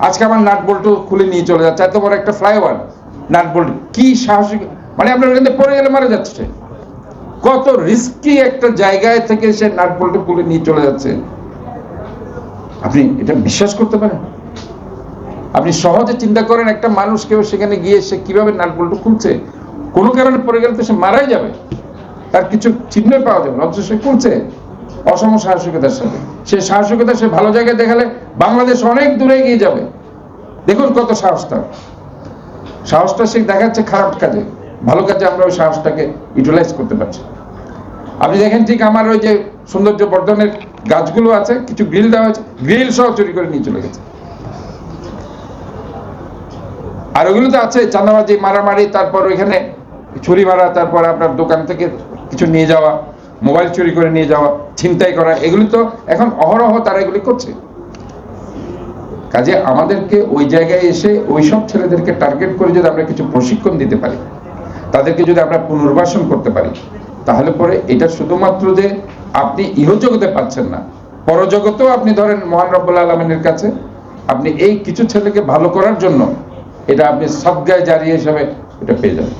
আজকে আমার নাট বল্টু খুলে নিয়ে চলে যাচ্ছে, এত বড় একটা ফ্লাইওভার, নাট বল্টু। কি সাহসিক মানে আপনার ওখান পড়ে গেলে মারা যাচ্ছে। কত রিস্কি একটা জায়গায় থেকে সে নাট বল্টু খুলে নিয়ে চলে যাচ্ছে। আপনি এটা বিশ্বাস করতে পারেন? আপনি সহজে চিন্তা করেন একটা মানুষ কেউ সেখানে গিয়ে সে কীভাবে নাট বল্টু খুলছে। কোনো কারণে পড়ে গেলে তো সে মারাই যাবে। তার কিছু চিহ্ন পাওয়া যাবে অথচ সে খুলছে। অসম সাহসিকতার সাথে। সে সাহসিকতা সে ভালো জায়গায় দেখালে বাংলাদেশ অনেক দূরে এগিয়ে যাবে। দেখুন কত সাহস তার। সাহসটা সে দেখাচ্ছে খারাপ কাজে। ভালো কাজে আমরা ওই সাহসটাকে ইউটিলাইজ করতে পারছি। আপনি দেখেন ঠিক আমার ওই যে সৌন্দর্য বর্ধনের গাছগুলো আছে, কিছু গ্রিল দেওয়া আছে গ্রিল সহ চুরি করে নিয়ে চলে গেছে। আর ওগুলো তো আছে, চাঁদাবাজি, মারামারি, তারপর ওইখানে ছুরি মারা, তারপর আপনার দোকান থেকে কিছু নিয়ে যাওয়া মোবাইল চুরি করে নিয়ে যাওয়া, ছিনতাই করা, এগুলি তো এখন অহরহ তারা এগুলি করছে। কাজে আমাদেরকে ওই জায়গায় এসে ওই সব ছেলেদেরকে টার্গেট করে যদি আমরা কিছু প্রশিক্ষণ দিতে পারি, তাদেরকে যদি আমরা পুনর্বাসন করতে পারি, তাহলে পরে এটা শুধুমাত্র যে আপনি ইহজগতে পাচ্ছেন না, পরজগতেও আপনি ধরেন মহান রব্বুল আলমিনের কাছে, আপনি এই কিছু ছেলেকে ভালো করার জন্য এটা আপনি সবগায় জারি হিসাবে এটা পেয়ে যাবেন।